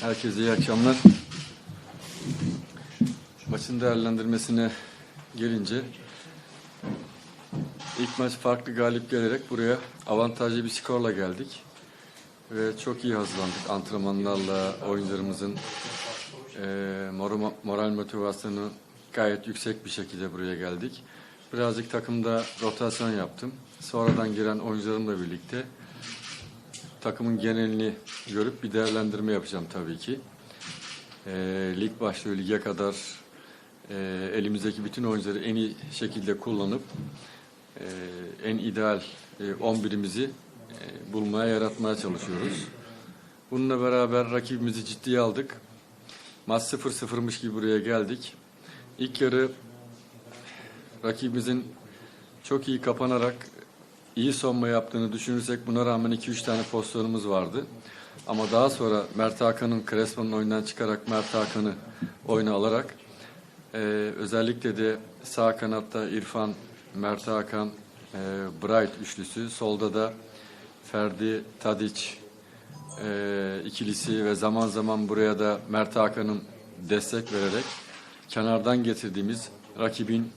Herkese iyi akşamlar. Maçın değerlendirmesine gelince ilk maç farklı galip gelerek buraya avantajlı bir skorla geldik. Ve çok iyi hazırlandık antrenmanlarla oyuncularımızın moral- moral motivasyonu gayet yüksek bir şekilde buraya geldik. Birazcık takımda rotasyon yaptım. Sonradan giren oyuncularımla birlikte takımın genelini görüp bir değerlendirme yapacağım tabii ki. Ee, lig başlıyor, lige kadar e, elimizdeki bütün oyuncuları en iyi şekilde kullanıp e, en ideal e, 11'imizi e, bulmaya, yaratmaya çalışıyoruz. Bununla beraber rakibimizi ciddiye aldık. Maç 0-0'mış gibi buraya geldik. İlk yarı rakibimizin çok iyi kapanarak iyi sonma yaptığını düşünürsek buna rağmen 2-3 tane pozisyonumuz vardı. Ama daha sonra Mert Hakan'ın Crespo'nun oyundan çıkarak Mert Hakan'ı oyuna alarak e, özellikle de sağ kanatta İrfan, Mert Hakan, e, Bright üçlüsü, solda da Ferdi, Tadiç e, ikilisi ve zaman zaman buraya da Mert Hakan'ın destek vererek kenardan getirdiğimiz rakibin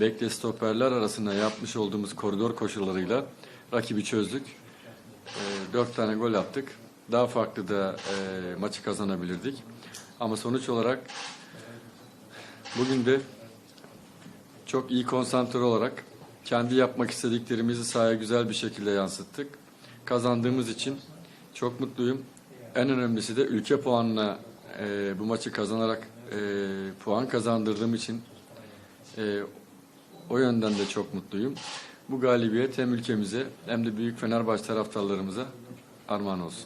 bekle stoperler arasında yapmış olduğumuz koridor koşullarıyla rakibi çözdük. E, dört tane gol attık. Daha farklı da e, maçı kazanabilirdik. Ama sonuç olarak bugün de çok iyi konsantre olarak kendi yapmak istediklerimizi sahaya güzel bir şekilde yansıttık. Kazandığımız için çok mutluyum. En önemlisi de ülke puanına e, bu maçı kazanarak e, puan kazandırdığım için e, o yönden de çok mutluyum. Bu galibiyet hem ülkemize hem de büyük Fenerbahçe taraftarlarımıza armağan olsun.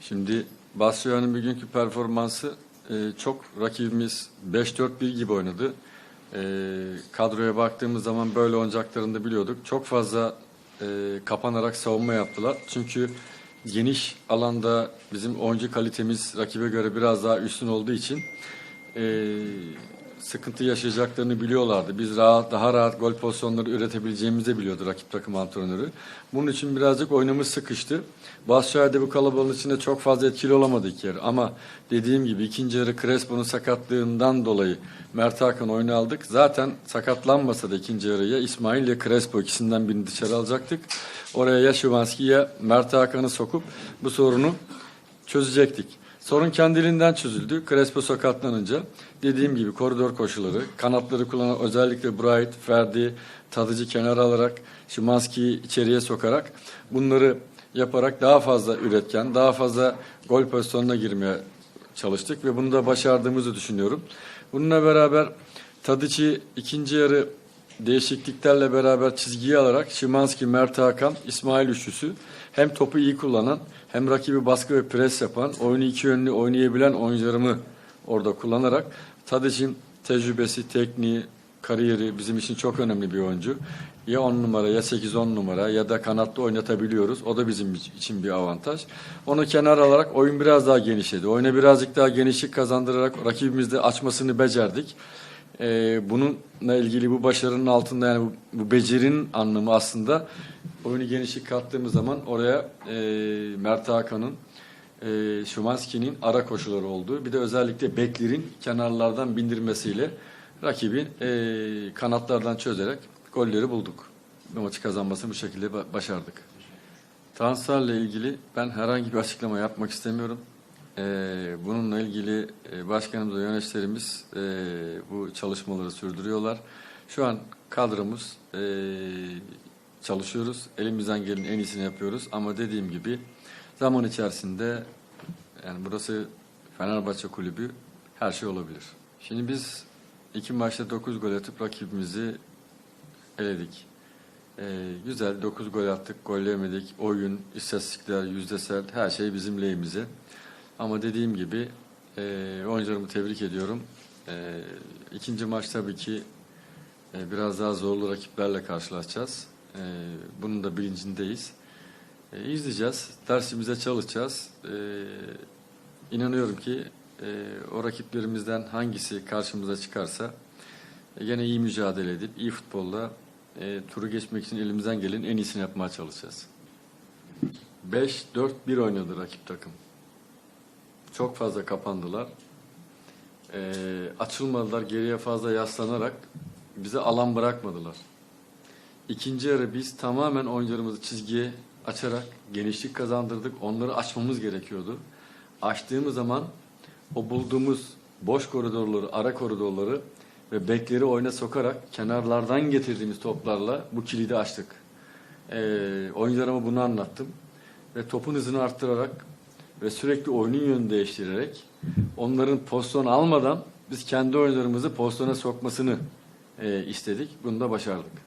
Şimdi Basya'nın bugünkü performansı e, çok rakibimiz 5-4-1 gibi oynadı. E, kadroya baktığımız zaman böyle oynayacaklarını da biliyorduk. Çok fazla e, kapanarak savunma yaptılar. Çünkü geniş alanda bizim oyuncu kalitemiz rakibe göre biraz daha üstün olduğu için e, sıkıntı yaşayacaklarını biliyorlardı. Biz rahat, daha rahat gol pozisyonları üretebileceğimizi biliyordu rakip takım antrenörü. Bunun için birazcık oyunumuz sıkıştı. Başşehir'de bu kalabalığın içinde çok fazla etkili olamadı ilk yarı. Ama dediğim gibi ikinci yarı Crespo'nun sakatlığından dolayı Mert Hakan oyunu aldık. Zaten sakatlanmasa da ikinci yarıya İsmail ile Crespo ikisinden birini dışarı alacaktık. Oraya ya Şivanski ya Mert Hakan'ı sokup bu sorunu çözecektik. Sorun kendiliğinden çözüldü. Crespo sakatlanınca dediğim gibi koridor koşuları, kanatları kullanan özellikle Bright, Ferdi, Tadıcı kenara alarak, Şimanski'yi içeriye sokarak bunları yaparak daha fazla üretken, daha fazla gol pozisyonuna girmeye çalıştık ve bunu da başardığımızı düşünüyorum. Bununla beraber Tadiç'i ikinci yarı değişikliklerle beraber çizgiye alarak Şimanski, Mert Hakan, İsmail üçlüsü hem topu iyi kullanan hem rakibi baskı ve pres yapan, oyunu iki yönlü oynayabilen oyuncularımı orada kullanarak Tadiç'in tecrübesi, tekniği, kariyeri bizim için çok önemli bir oyuncu. Ya 10 numara ya 8-10 numara ya da kanatta oynatabiliyoruz. O da bizim için bir avantaj. Onu kenara alarak oyun biraz daha genişledi. Oyuna birazcık daha genişlik kazandırarak rakibimizde açmasını becerdik. Ee, bununla ilgili bu başarının altında yani bu, bu becerinin anlamı aslında oyunu genişlik kattığımız zaman oraya e, Mert Hakan'ın e, Şumanski'nin ara koşuları olduğu bir de özellikle beklerin kenarlardan bindirmesiyle rakibi e, kanatlardan çözerek golleri bulduk. Bu maçı kazanmasını bu şekilde ba- başardık. Transferle ilgili ben herhangi bir açıklama yapmak istemiyorum. Ee, bununla ilgili e, başkanımız ve yöneticilerimiz e, bu çalışmaları sürdürüyorlar. Şu an kadromuz e, çalışıyoruz. Elimizden gelen en iyisini yapıyoruz. Ama dediğim gibi zaman içerisinde yani burası Fenerbahçe kulübü her şey olabilir. Şimdi biz iki maçta 9 gol atıp rakibimizi eledik. Ee, güzel 9 gol attık, gol yemedik. Oyun, istatistikler, yüzdesel her şey bizim lehimize. Ama dediğim gibi e, oyuncularımı tebrik ediyorum. E, ikinci maç tabii ki e, biraz daha zorlu rakiplerle karşılaşacağız. E, bunun da bilincindeyiz. E, izleyeceğiz, dersimize çalışacağız. E, inanıyorum ki e, o rakiplerimizden hangisi karşımıza çıkarsa e, gene iyi mücadele edip iyi futbolla e, turu geçmek için elimizden gelen en iyisini yapmaya çalışacağız. 5-4-1 oynadı rakip takım. Çok fazla kapandılar. Ee, açılmadılar, geriye fazla yaslanarak bize alan bırakmadılar. İkinci yarı biz tamamen oyuncularımızı çizgiye açarak genişlik kazandırdık. Onları açmamız gerekiyordu. Açtığımız zaman o bulduğumuz boş koridorları, ara koridorları ve bekleri oyuna sokarak kenarlardan getirdiğimiz toplarla bu kilidi açtık. Ee, oyuncularıma bunu anlattım. Ve topun hızını arttırarak ve sürekli oyunun yönünü değiştirerek onların pozisyon almadan biz kendi oyunlarımızı pozisyona sokmasını e, istedik. Bunu da başardık.